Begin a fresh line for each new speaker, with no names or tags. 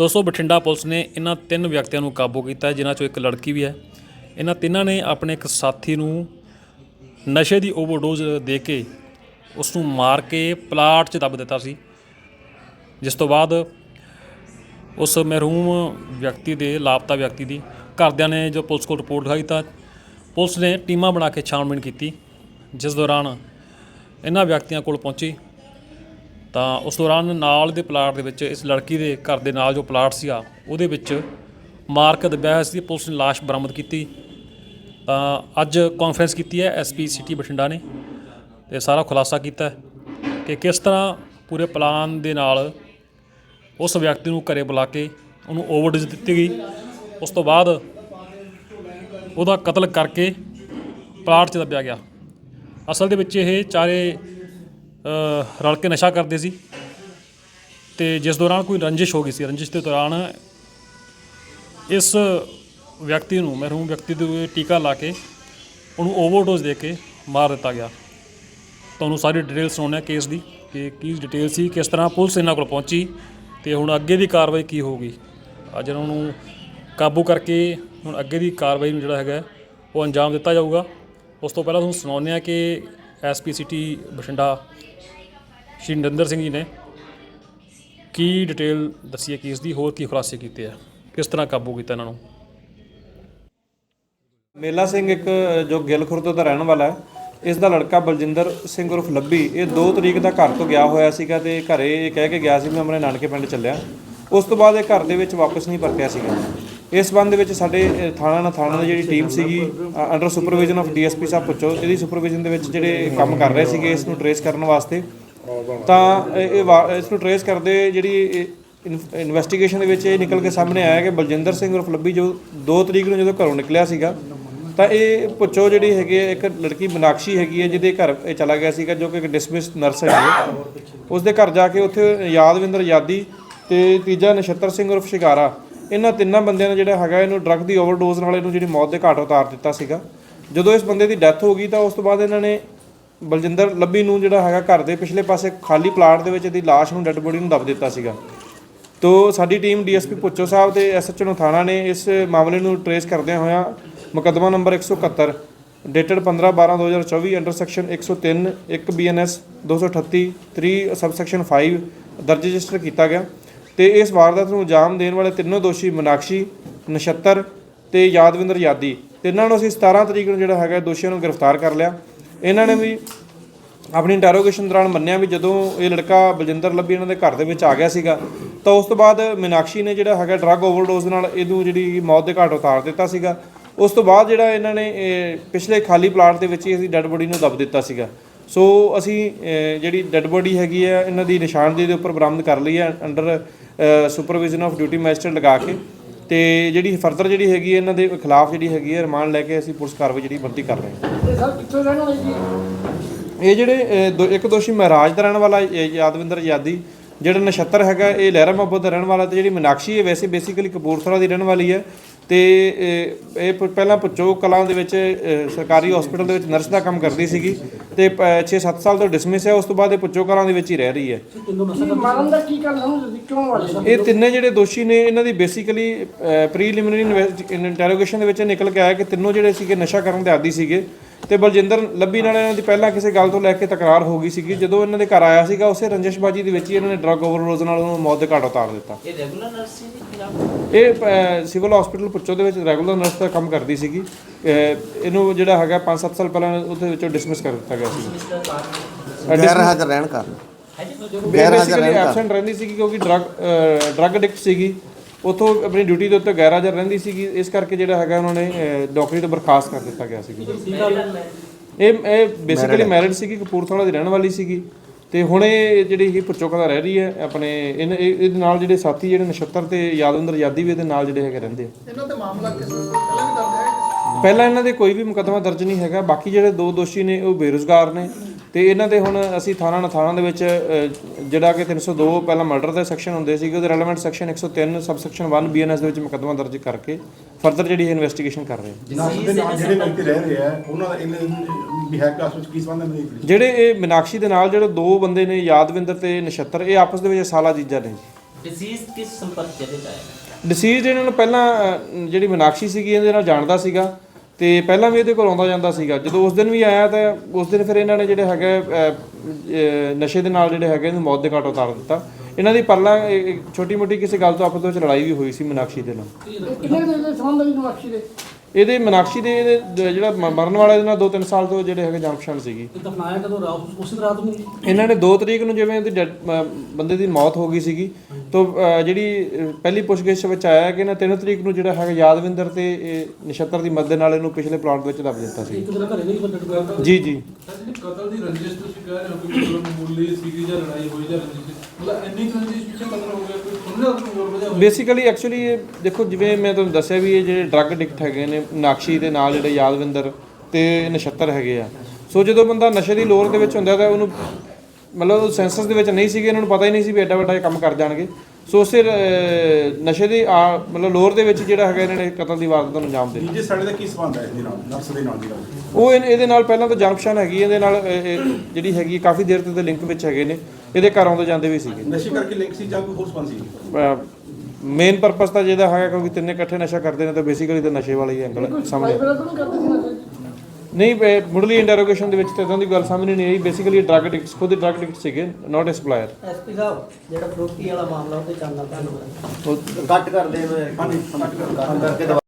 ਦੋਸਤੋ ਬਠਿੰਡਾ ਪੁਲਿਸ ਨੇ ਇਹਨਾਂ ਤਿੰਨ ਵਿਅਕਤੀਆਂ ਨੂੰ ਕਾਬੂ ਕੀਤਾ, ਜਿਨ੍ਹਾਂ ਚੋਂ ਇੱਕ ਲੜਕੀ ਵੀ ਹੈ। ਇਹਨਾਂ ਤਿੰਨਾਂ ਨੇ ਆਪਣੇ ਇੱਕ ਸਾਥੀ ਨੂੰ ਨਸ਼ੇ ਦੀ ਓਵਰਡੋਜ਼ ਦੇ ਕੇ ਉਸ ਨੂੰ ਮਾਰ ਕੇ ਪਲਾਟ 'ਚ ਦੱਬ ਦਿੱਤਾ ਸੀ। ਜਿਸ ਤੋਂ ਬਾਅਦ ਉਸ ਮਹਿਰੂਮ ਵਿਅਕਤੀ ਦੇ, ਲਾਪਤਾ ਵਿਅਕਤੀ ਦੀ ਘਰਦਿਆਂ ਨੇ ਜੋ ਪੁਲਿਸ ਕੋਲ ਰਿਪੋਰਟ ਲਿਖਾਈ ਤਾਂ ਪੁਲਿਸ ਨੇ ਟੀਮਾਂ ਬਣਾ ਕੇ ਛਾਣਬੀਣ ਕੀਤੀ, ਜਿਸ ਦੌਰਾਨ ਇਹਨਾਂ ਵਿਅਕਤੀਆਂ ਕੋਲ ਪਹੁੰਚੀ। ਤਾਂ ਉਸ ਦੌਰਾਨ ਨਾਲ ਦੇ ਪਲਾਟ ਦੇ ਵਿੱਚ ਇਸ ਲੜਕੀ ਦੇ ਘਰ ਦੇ ਨਾਲ ਜੋ ਪਲਾਟ ਸੀਗਾ, ਉਹਦੇ ਵਿੱਚ ਮਾਰ ਕੇ ਦੱਬਿਆ ਹੋਇਆ ਸੀ ਪੁਲਿਸ ਨੇ ਲਾਸ਼ ਬਰਾਮਦ ਕੀਤੀ। ਤਾਂ ਅੱਜ ਕਾਨਫਰੰਸ ਕੀਤੀ ਹੈ ਐਸਪੀ ਸਿਟੀ ਬਠਿੰਡਾ ਨੇ ਤੇ ਸਾਰਾ ਖੁਲਾਸਾ ਕੀਤਾ ਕਿ ਕਿਸ ਤਰ੍ਹਾਂ ਪੂਰੇ ਪਲਾਨ ਦੇ ਨਾਲ ਉਸ ਵਿਅਕਤੀ ਨੂੰ ਘਰੇ ਬੁਲਾ ਕੇ ਉਹਨੂੰ ਓਵਰਡੋਜ਼ ਦਿੱਤੀ ਗਈ। ਉਸ ਤੋਂ ਬਾਅਦ ਉਹਦਾ ਕਤਲ ਕਰਕੇ ਪਲਾਟ 'ਚ ਦੱਬਿਆ ਗਿਆ। ਅਸਲ ਦੇ ਵਿੱਚ ਇਹ ਚਾਰੇ ਰਲ ਕੇ ਨਸ਼ਾ ਕਰਦੇ ਸੀ ਤੇ ਜਿਸ ਦੌਰਾਨ ਕੋਈ ਰੰਜਿਸ਼ ਹੋ ਗਈ ਸੀ, ਰੰਜਿਸ਼ ਦੇ ਦੌਰਾਨ ਇਸ ਵਿਅਕਤੀ ਨੂੰ, ਮਰਹੂਮ ਵਿਅਕਤੀ ਦੇ ਟੀਕਾ ਲਾ ਕੇ ਉਹਨੂੰ ਓਵਰਡੋਜ਼ ਦੇ ਕੇ ਮਾਰ ਦਿੱਤਾ ਗਿਆ। ਤੁਹਾਨੂੰ ਸਾਰੀ ਡਿਟੇਲ ਸੁਣਾਉਂਦੇ ਹਾਂ ਕੇਸ ਦੀ ਕਿ ਕੀ ਡਿਟੇਲ ਸੀ, ਕਿਸ ਤਰ੍ਹਾਂ ਪੁਲਿਸ ਇਹਨਾਂ ਕੋਲ ਪਹੁੰਚੀ ਤੇ ਹੁਣ ਅੱਗੇ ਦੀ ਕਾਰਵਾਈ ਕੀ ਹੋਊਗੀ। ਅੱਜ ਇਹਨਾਂ ਨੂੰ ਕਾਬੂ ਕਰਕੇ ਹੁਣ ਅੱਗੇ ਦੀ ਕਾਰਵਾਈ ਨੂੰ ਜਿਹੜਾ ਹੈਗਾ ਉਹ ਅੰਜਾਮ ਦਿੱਤਾ ਜਾਊਗਾ। ਉਸ ਤੋਂ ਪਹਿਲਾਂ ਤੁਹਾਨੂੰ ਸੁਣਾਉਂਦੇ ਹਾਂ ਕਿ ਐਸਪੀ ਸਿਟੀ ਬਠਿੰਡਾ ਸ਼੍ਰੀ ਨਰਿੰਦਰ ਸਿੰਘ ਜੀ ਨੇ ਕੀ ਡਿਟੇਲ ਦੱਸੀ ਹੈ ਕੇਸ ਦੀ ਹੋਰ ਕੀ ਖੁਲਾਸੇ ਕੀਤੇ ਆ? ਕਿਸ ਤਰ੍ਹਾਂ ਕਾਬੂ ਕੀਤਾ ਇਹਨਾਂ ਨੂੰ?
ਮੇਲਾ ਸਿੰਘ ਇੱਕ, ਜੋ ਗਿੱਲ ਖੁਰਦ ਦਾ ਰਹਿਣ ਵਾਲਾ ਹੈ, ਇਸ ਦਾ ਲੜਕਾ ਬਲਜਿੰਦਰ ਸਿੰਘ ਉਰਫ ਲੱਭੀ, ਇਹ 2 ਤਰੀਕ ਦਾ ਘਰ ਤੋਂ ਗਿਆ ਹੋਇਆ ਸੀਗਾ ਤੇ ਘਰੇ ਇਹ ਕਹਿ ਕੇ ਗਿਆ ਸੀ, ਮੈਂ ਆਪਣੇ ਨਾਨਕੇ ਪਿੰਡ ਚੱਲਿਆ। ਉਸ ਤੋਂ ਬਾਅਦ ਇਹ ਘਰ ਦੇ ਵਿੱਚ ਵਾਪਸ ਨਹੀਂ ਪਰਤਿਆ ਸੀਗਾ। ਇਸ ਸੰਬੰਧ ਵਿੱਚ ਸਾਡੇ ਥਾਣਾ ਨਾ ਥਾਣਾ ਦੀ ਜਿਹੜੀ ਟੀਮ ਸੀਗੀ ਅੰਡਰ ਸੁਪਰਵਿਜ਼ਨ ਆਫ ਡੀਐਸਪੀ ਸਾਹਿਬ ਪੁੱਛੋ ਇਹਦੀ ਸੁਪਰਵਿਜ਼ਨ ਦੇ ਵਿੱਚ ਜਿਹੜੇ ਕੰਮ ਕਰ ਰਹੇ ਸੀਗੇ, ਇਸ ਨੂੰ ਟਰੇਸ ਕਰਨ ਵਾਸਤੇ ਤਾਂ ਇਹ ਇਹ ਵਾ- ਇਸ ਨੂੰ ਟਰੇਸ ਕਰਦੇ ਜਿਹੜੀ ਇਨਵੈਸਟੀਗੇਸ਼ਨ ਦੇ ਵਿੱਚ ਇਹ ਨਿਕਲ ਕੇ ਸਾਹਮਣੇ ਆਇਆ ਕਿ ਬਲਜਿੰਦਰ ਸਿੰਘ ਉਰਫ ਲੱਭੀ ਜੋ 2 ਤਰੀਕ ਨੂੰ ਜਦੋਂ ਘਰੋਂ ਨਿਕਲਿਆ ਸੀਗਾ, ਤਾਂ ਇਹ ਪੁੱਛੋ ਜਿਹੜੀ ਹੈਗੀ ਹੈ, ਇੱਕ ਲੜਕੀ ਮਨਾਕਸ਼ੀ ਹੈਗੀ ਹੈ ਜਿਹਦੇ ਘਰ ਇਹ ਚਲਾ ਗਿਆ ਸੀਗਾ ਜੋ ਕਿ ਇੱਕ ਡਿਸਮਿਸ ਨਰਸ ਹੈਗੀ ਹੈ। ਉਸ ਦੇ ਘਰ ਜਾ ਕੇ ਉੱਥੇ ਯਾਦਵਿੰਦਰ ਯਾਦੀ ਤੇ ਤੀਜਾ ਨਛੱਤਰ ਸਿੰਘ ਉਰਫ ਸ਼ਿਕਾਰਾ, ਇਹਨਾਂ ਤਿੰਨਾਂ ਬੰਦਿਆਂ ਨੇ ਜਿਹੜਾ ਹੈਗਾ ਇਹਨੂੰ ਡਰੱਗ ਦੀ ਓਵਰਡੋਜ਼ ਨਾਲ ਇਹਨੂੰ ਜਿਹੜੀ ਮੌਤ ਦੇ ਘਾਟ ਉਤਾਰ ਦਿੱਤਾ ਸੀਗਾ। ਜਦੋਂ ਇਸ ਬੰਦੇ ਦੀ ਡੈਥ ਹੋ ਗਈ ਤਾਂ ਉਸ ਤੋਂ ਬਾਅਦ ਇਹਨਾਂ ਨੇ ਬਲਜਿੰਦਰ ਲੱਭੀ ਨੂੰ ਜਿਹੜਾ ਹੈਗਾ ਘਰ ਦੇ ਪਿਛਲੇ ਪਾਸੇ ਖਾਲੀ ਪਲਾਟ ਦੇ ਵਿੱਚ ਇਹਦੀ ਲਾਸ਼ ਨੂੰ ਡੈੱਡ ਬੋਡੀ ਨੂੰ ਦੱਬ ਦਿੱਤਾ ਸੀਗਾ। ਤੋ ਸਾਡੀ ਟੀਮ ਡੀਐਸਪੀ ਪੁੱਚੋ ਸਾਹਿਬ ਤੇ ਐਸਐਚਓ ਨੂੰ ਥਾਣਾ ਨੇ ਇਸ ਮਾਮਲੇ ਨੂੰ ਟਰੇਸ ਕਰਦਿਆਂ ਹੋਇਆਂ ਮੁਕੱਦਮਾ number 171 dated 15/12/2024 under section 103 1 BNS 238 3 subsection 5 ਦਰਜ ਰਜਿਸਟਰ ਕੀਤਾ ਗਿਆ ਤੇ ਇਸ ਵਾਰਦਾਤ ਨੂੰ ਅੰਜਾਮ ਦੇਣ ਵਾਲੇ ਤਿੰਨੋਂ ਦੋਸ਼ੀ ਮਨਾਕਸ਼ੀ, ਨਛੱਤਰ ਤੇ ਯਾਦਵਿੰਦਰ ਯਾਦੀ। ਤਿੰਨਾਂ ਨੂੰ ਅਸੀਂ 17 ਤਰੀਕ ਨੂੰ ਜਿਹੜਾ ਹੈਗਾ ਦੋਸ਼ੀਆਂ ਨੂੰ ਗ੍ਰਿਫਤਾਰ ਕਰ ਲਿਆ। ਇਹਨਾਂ ਨੇ ਵੀ ਆਪਣੀ ਇੰਟਰੋਗੇਸ਼ਨ ਦੌਰਾਨ ਮੰਨਿਆ ਵੀ ਜਦੋਂ ਇਹ ਲੜਕਾ ਬਲਜਿੰਦਰ ਲੱਭੀ ਇਹਨਾਂ ਦੇ ਘਰ ਦੇ ਵਿੱਚ ਆ ਗਿਆ ਸੀਗਾ, ਤਾਂ ਉਸ ਤੋਂ ਬਾਅਦ ਮੀਨਾਕਸ਼ੀ ਨੇ ਜਿਹੜਾ ਹੈਗਾ ਡਰੱਗ ਓਵਰਡੋਜ਼ ਨਾਲ ਇਹਨੂੰ ਜਿਹੜੀ ਮੌਤ ਦੇ ਘਾਟ ਉਤਾਰ ਦਿੱਤਾ ਸੀਗਾ। ਉਸ ਤੋਂ ਬਾਅਦ ਜਿਹੜਾ ਇਹਨਾਂ ਨੇ, ਇਹ ਪਿਛਲੇ ਖਾਲੀ ਪਲਾਟ ਦੇ ਵਿੱਚ ਹੀ ਅਸੀਂ ਡੈੱਡ ਬੋਡੀ ਨੂੰ ਦੱਬ ਦਿੱਤਾ ਸੀਗਾ। ਸੋ ਅਸੀਂ ਜਿਹੜੀ ਡੈੱਡ ਬੋਡੀ ਹੈਗੀ ਹੈ ਇਹਨਾਂ ਦੀ ਨਿਸ਼ਾਨਦੇਹੀ ਦੇ ਉੱਪਰ ਬਰਾਮਦ ਕਰ ਲਈ ਹੈ under supervision of duty magistrate ਲਗਾ ਕੇ। ਤੇ ਜਿਹੜੀ ਫਰਦਰ ਜਿਹੜੀ ਹੈਗੀ ਹੈ ਇਹਨਾਂ ਦੇ ਖਿਲਾਫ ਜਿਹੜੀ ਹੈਗੀ ਹੈ ਰਿਮਾਂਡ ਲੈ ਕੇ ਅਸੀਂ ਪੁਲਿਸ ਕਾਰਵਾਈ ਜਿਹੜੀ ਬੰਦੀ ਕਰ ਰਹੇ ਹਾਂ।
ਇਹ ਸਰ ਕਿੱਥੋਂ ਰਹਿਣ ਵਾਲੇ ਜੀ?
ਇਹ ਜਿਹੜੇ ਦੋ- ਇੱਕ ਦੋਸ਼ੀ ਮਹਾਰਾਜ ਦਾ ਰਹਿਣ ਵਾਲਾ ਯਾਦਵਿੰਦਰ ਯਾਦੀ ਜਿਹੜਾ ਨਛੱਤਰ ਹੈਗਾ ਇਹ ਲਹਿਰਾ ਮੁਹੱਬਤ ਦਾ ਰਹਿਣ ਵਾਲਾ ਤੇ ਜਿਹੜੀ ਮਨਾਕਸ਼ੀ ਹੈ ਵੈਸੇ ਬੇਸਿਕਲੀ ਕਪੂਰਥਲਾ ਦੀ ਰਹਿਣ ਵਾਲੀ ਹੈ ਤੇ ਇਹ ਇਹ ਪ- ਪਹਿਲਾਂ ਪਚੋ ਕਲਾਂ ਦੇ ਵਿੱਚ ਸਰਕਾਰੀ ਹਸਪੀਟਲ ਦੇ ਵਿੱਚ ਨਰਸ ਦਾ ਕੰਮ ਕਰਦੀ ਸੀਗੀ। ਤੇ 6-7 ਸਾਲ ਤੋਂ ਡਿਸਮਿਸ ਹੈ ਉਸ ਤੋਂ ਬਾਅਦ ਇਹ ਪਚੋ ਕਲਾਂ ਦੇ ਵਿੱਚ ਹੀ ਰਹਿ ਰਹੀ ਹੈ।
ਕੀ ਮਾਰਨ ਦਾ ਕੀ ਕਾਰਨ ਸਮਝਦੇ ਸੀ ਕਿਉਂ ਵਾਲੇ ਸਰ
ਇਹ ਤਿੰਨੇ ਜਿਹੜੇ ਦੋਸ਼ੀ ਨੇ ਇਹਨਾਂ ਦੀ ਬੇਸਿਕਲੀ ਪ੍ਰੀਲਿਮਿਨਰੀ ਇੰਟਰੋਗੇਸ਼ਨ ਦੇ ਵਿੱਚ ਨਿਕਲ ਕੇ ਆਇਆ ਕਿ ਤਿੰਨੋਂ ਜਿਹੜੇ ਸੀਗੇ ਨਸ਼ਾ ਕਰਨ ਦੇ ਆਦੀ ਸੀਗੇ ਤੇ ਬਲਜਿੰਦਰ ਲੱਭੀ ਨਾਲ ਇਹਨਾਂ ਦੀ ਪਹਿਲਾਂ ਕਿਸੇ ਗੱਲ ਤੋਂ ਲੈ ਕੇ ਤਕਰਾਰ ਹੋ ਗਈ ਸੀਗੀ। ਜਦੋਂ ਇਹਨਾਂ ਦੇ ਘਰ ਆਇਆ ਸੀਗਾ ਉਸੇ ਰੰਜਿਸ਼ਬਾਜੀ ਦੇ ਵਿੱਚ ਹੀ ਇਹਨਾਂ ਨੇ ਡਰੱਗ ਓਵਰਡੋਜ਼ ਨਾਲ ਉਹਨੂੰ ਮੌਤ ਦੇ ਘਾਟ ਉਤਾਰ ਦਿੱਤਾ।
ਇਹ ਰੈਗੂਲਰ ਨਰਸ ਸੀ
ਇਹ ਸਿਵਲ ਹਸਪੀਟਲ ਪੁੱਚੋ ਦੇ ਵਿੱਚ ਰੈਗੂਲਰ ਨਰਸ ਦਾ ਕੰਮ ਕਰਦੀ ਸੀਗੀ। ਇਹਨੂੰ ਜਿਹੜਾ ਹੈਗਾ 5-7 ਸਾਲ ਪਹਿਲਾਂ ਉਹਦੇ ਵਿੱਚੋਂ ਡਿਸਮਿਸ ਕਰ ਦਿੱਤਾ ਗਿਆ ਸੀ
ਗੈਰ ਹਾਜ਼ਰ ਰਹਿਣ ਕਾਰਨ।
ਗੈਰ ਹਾਜ਼ਰ ਐਬਸੈਂਟ ਰਹਿੰਦੀ ਸੀਗੀ ਕਿਉਂਕਿ ਡਰੱਗ ਡਰੱਗ ਐਡਿਕਟ ਸੀਗੀ। ਉਥੋਂ ਆਪਣੀ ਡਿਊਟੀ ਦੇ ਉੱਤੇ ਗੈਰ ਹਾਜ਼ਰ ਰਹਿੰਦੀ ਸੀਗੀ। ਇਸ ਕਰਕੇ ਜਿਹੜਾ ਹੈਗਾ ਉਹਨਾਂ ਨੇ ਅਹ, ਨੌਕਰੀ ਤੋਂ ਬਰਖਾਸਤ ਕਰ ਦਿੱਤਾ ਗਿਆ ਸੀਗਾ। ਇਹ ਇਹ ਬੇਸਿਕਲੀ ਮੈਰਿਡ ਸੀਗੀ ਕਪੂਰਥਲਾ ਦੀ ਰਹਿਣ ਵਾਲੀ ਸੀਗੀ। ਤੇ ਹੁਣ ਇਹ ਜਿਹੜੀ ਇਹ ਪੁੱਚੋਕਾ ਦਾ ਰਹਿ ਰਹੀ ਹੈ ਆਪਣੇ ਇਹਨ- ਇਹ- ਇਹਦੇ ਨਾਲ ਜਿਹੜੇ ਸਾਥੀ ਜਿਹੜੇ ਨਛੱਤਰ ਤੇ ਯਾਦਵਿੰਦਰ ਯਾਦੀ ਵੀ ਇਹਦੇ ਨਾਲ ਜਿਹੜੇ ਹੈਗੇ ਰਹਿੰਦੇ ਆ।
ਇਹਨਾਂ ਤੇ ਮਾਮਲਾ ਕਿਸ ਹੈ
ਪਹਿਲਾਂ ਇਹਨਾਂ ਦੇ ਕੋਈ ਵੀ ਮੁਕੱਦਮਾ ਦਰਜ ਨਹੀਂ ਹੈਗਾ ਬਾਕੀ ਜਿਹੜੇ ਦੋ ਦੋਸ਼ੀ ਨੇ ਉਹ ਬੇਰੁਜ਼ਗਾਰ ਨੇ ਤੇ ਇਹਨਾਂ ਦੇ ਹੁਣ ਅਸੀਂ ਥਾਣਾ ਨਥਾਣਾ ਦੇ ਵਿੱਚ ਜਿਹੜਾ ਕਿ 302 ਪਹਿਲਾਂ ਮਰਡਰ ਦੇ ਸੈਕਸ਼ਨ ਹੁੰਦੇ ਸੀਗੇ ਉਹਦੇ ਰੈਲੇਵੈਂਟ ਸੈਕਸ਼ਨ 103 ਸਬਸੈਕਸ਼ਨ 1 ਬੀਐਨਐਸ ਦੇ ਵਿੱਚ ਮੁਕੱਦਮਾ ਦਰਜ ਕਰਕੇ ਫਰਦਰ ਜਿਹੜੀ ਇਨਵੈਸਟੀਗੇਸ਼ਨ ਕਰ ਰਹੇ ਹਾਂ
ਜਿਨ੍ਹਾਂ ਦੇ ਨਾਲ ਜਿਹੜੇ ਵਿਅਕਤੀ ਰਹਿ ਰਹੇ ਆ ਉਹਨਾਂ ਦਾ ਇਹਨਾਂ ਬਿਹੇਵ ਕਲਾਸ ਵਿੱਚ ਕੀ ਸੰਬੰਧ ਹੈ
ਜਿਹੜੇ ਇਹ ਮੀਨਾਕਸ਼ੀ ਦੇ ਨਾਲ ਜਿਹੜੇ ਦੋ ਬੰਦੇ ਨੇ ਯਾਦਵਿੰਦਰ ਤੇ ਨਛੱਤਰ ਇਹ ਆਪਸ ਦੇ ਵਿੱਚ ਸਾਲਾ ਜੀਜਾ ਨੇ।
ਡਿਸੀਜ਼ ਕਿਸ ਸੰਪਰਕ ਚ ਇਹਦੇ ਚ ਆਇਆ?
ਡਿਸੀਜ਼ ਇਹਨਾਂ ਨੂੰ ਪਹਿਲਾਂ ਜਿਹੜੀ ਮਨਾਕਸ਼ੀ ਸੀਗੀ ਇਹਦੇ ਨਾਲ ਜਾਣਦਾ ਸੀਗਾ। ਤੇ ਪਹਿਲਾਂ ਵੀ ਇਹਦੇ ਕੋਲ ਆਉਂਦਾ ਜਾਂਦਾ ਸੀਗਾ। ਜਦੋਂ ਉਸ ਦਿਨ ਵੀ ਆਇਆ ਤਾਂ ਉਸ ਦਿਨ ਫਿਰ ਇਹਨਾਂ ਨੇ ਜਿਹੜੇ ਹੈਗੇ ਨਸ਼ੇ ਦੇ ਨਾਲ ਜਿਹੜੇ ਹੈਗੇ ਇਹਨੂੰ ਮੌਤ ਦੇ ਘਾਟ ਉਤਾਰ ਦਿੱਤਾ। ਇਹਨਾਂ ਦੀ ਪਰਲਾ ਛੋਟੀ ਮੋਟੀ ਕਿਸੇ ਗੱਲ ਤੋਂ ਆਪਸ ਵਿੱਚ ਲੜਾਈ ਵੀ ਹੋਈ ਸੀ ਮਨਾਕਸ਼ੀ ਦੇ ਨਾਲ।
ਇਹ ਦੇ ਸੰਬੰਧ ਵਿੱਚ ਨਵਾਖੀ ਦੇ?
ਇਹਦੇ ਮਨਾਕਸ਼ੀ ਦੇ ਇਹਦੇ ਦ- ਜਿਹੜਾ ਮ- ਮਰਨ ਵਾਲਾ ਇਹਦੇ ਨਾਲ 2-3 ਸਾਲ ਤੋਂ ਜਿਹੜੇ ਹੈਗੇ ਜਾਣ ਪਛਾਣ ਸੀਗੀ।
ਦਫਨਾਇਆ ਕਦੋਂ ਰਾਤ ਉਸੇ ਰਾਤ ਨੂੰ?
ਇਹਨਾਂ ਨੇ 2 ਤਰੀਕ ਨੂੰ ਜਿਵੇਂ ਉਹਦੀ ਡੈਡ- ਅਹ ਬੰਦੇ ਦੀ ਮੌਤ ਹੋ ਗਈ ਸੀਗੀ। ਤੋਂ ਅਹ ਜਿਹੜੀ ਅਹ ਪਹਿਲੀ ਪੁੱਛਗਿੱਛ ਵਿੱਚ ਆਇਆ ਕਿ ਇਹਨਾਂ 3 ਤਰੀਕ ਨੂੰ ਜਿਹੜਾ ਹੈਗਾ ਯਾਦਵਿੰਦਰ ਤੇ ਇਹ ਨਛੱਤਰ ਦੀ ਮਦਦ ਨਾਲ ਇਹਨੂੰ ਪਿਛਲੇ ਪਲਾਟ ਵਿੱਚ ਦੱਬ ਦਿੱਤਾ ਸੀ।
ਇੱਕ ਦਿਨ ਘਰੇ ਨਹੀਂ ਬੰਦੇ ਟੁਕੜਾ
ਜੀ ਜੀ।
ਕਤਲ ਦੀ ਰੰਜਿਸ਼ ਤੁਸੀਂ ਕਹਿ ਰਹੇ ਹੋ ਕਿ ਮਤਲਬ ਮਾਮੂਲੀ ਸੀਗੀ ਜਾਂ ਲੜਾਈ ਹੋਈ ਜਾਂ ਰੰਜਿਸ਼ ਮਤਲਬ ਇੰਨੀ ਕੁ ਰੰਜਿਸ਼ ਪਿੱਛੇ ਕਤਲ ਹੋ ਗਿਆ ਕੋਈ ਸੁਣਿਆ ਤੁਹਾਨੂੰ ਹੋਰ ਵਜ੍ਹਾ ਹੋਈ
ਬੇਸਿਕਲੀ ਐਕਚੁਅਲੀ ਦੇਖੋ ਜਿਵੇਂ ਮੈਂ ਤੁਹਾਨੂੰ ਦੱਸਿਆ ਵੀ ਇਹ ਜਿਹੜੇ ਡਰੱਗ ਐਡਿਕਟ ਹੈਗੇ ਨੇ ਨਾਕਸ਼ੀ ਦੇ ਨਾਲ ਜਿਹੜੇ ਯਾਦਵਿੰਦਰ ਤੇ ਨਛੱਤਰ ਹੈਗੇ ਆ। ਸੋ ਜਦੋਂ ਬੰਦਾ ਨਸ਼ੇ ਦੀ ਲੋਰ ਦੇ ਵਿੱਚ ਹੁੰਦਾ ਤਾਂ ਉਹਨੂੰ ਮਤਲਬ ਉਹ ਸੈਂਸਸ ਦੇ ਵਿੱਚ ਨਹੀਂ ਸੀਗੇ ਇਹਨਾਂ ਨੂੰ ਪਤਾ ਹੀ ਨਹੀਂ ਸੀ ਵੀ ਐਡਾ ਵੱਡਾ ਇਹ ਕੰਮ ਕਰ ਜਾਣਗੇ। ਸੋ ਉਸੇ ਨਸ਼ੇ ਦੀ ਮਤਲਬ ਲੋਰ ਦੇ ਵਿੱਚ ਜਿਹੜਾ ਹੈਗਾ ਇਹਨਾਂ ਨੇ ਕਤਲ ਦੀ ਵਾਰਦਾਤ ਨੂੰ ਅੰਜਾਮ ਦਿੱਤਾ।
ਨੀਜੇ ਸਾਡੇ ਦਾ ਕੀ ਸੰਬੰਧ ਹੈ ਇਹਦੇ ਨਾਲ? ਨਰਸ ਦੇ ਨਾਲ ਦੀ ਗੱਲ
ਉਹ ਇਹ- ਇਹਦੇ ਨਾਲ ਪਹਿਲਾਂ ਤਾਂ ਜਾਣ ਪਛਾਣ ਹੈਗੀ ਇਹਦੇ ਨਾਲ ਜਿਹੜੀ ਹੈਗੀ ਕਾਫੀ ਦੇਰ ਤੋਂ ਤੇ ਲਿੰਕ ਵਿੱਚ ਹੈਗੇ ਨੇ। ਇਹਦੇ ਘਰ ਆਉਂਦੇ ਜਾਂਦੇ ਵੀ ਸੀਗੇ।
ਨਸ਼ੇ ਕਰਕੇ ਲਿੰਕ ਸੀ ਜਾਂ ਕੋਈ ਹੋਰ ਸੰਬੰਧ ਸੀ?
ਮੇਨ ਪਰਪਸ ਤਾਂ ਜਿਹਦਾ ਹੈਗਾ ਕਿਉਂਕਿ ਤਿੰਨੇ ਇਕੱਠੇ ਨਸ਼ਾ ਕਰਦੇ ਨੇ ਤਾਂ ਬੇਸਿਕਲੀ ਤਾਂ ਨਸ਼ੇ ਵਾਲਾ ਹੀ ਐਂਗਲ ਸਾਹਮਣੇ।
ਤਾਂ ਨਹੀਂ
ਇਹ ਮੁੱਢਲੀ ਇੰਟਰੋਗੇਸ਼ਨ ਦੇ ਵਿੱਚ ਤਾਂ ਇਦਾਂ ਦੀ ਗੱਲ ਸਾਹਮਣੇ ਨਹੀਂ ਆਈ। ਬੇਸਿਕਲੀ ਡਰੱਗ ਐਡਿਕਟਸ ਖੁਦ ਡਰੱਗ ਐਡਿਕਟ ਸੀਗੇ ਨਾਟ ਐ ਸਪਲਾਇਰ
ਐਸਪੀ ਸਾਹਿਬ ਜਿਹੜਾ ਫਰੋਕੀ ਵਾਲਾ ਮਾਮਲਾ ਉਹਦੇ ਚੱਲਦਾ ਤੁਹਾਨੂੰ
ਉਹ
ਕੱਟ ਕਰਦੇ ਹੋਏ
ਕੱਟ ਕਰ
ਕਰਕੇ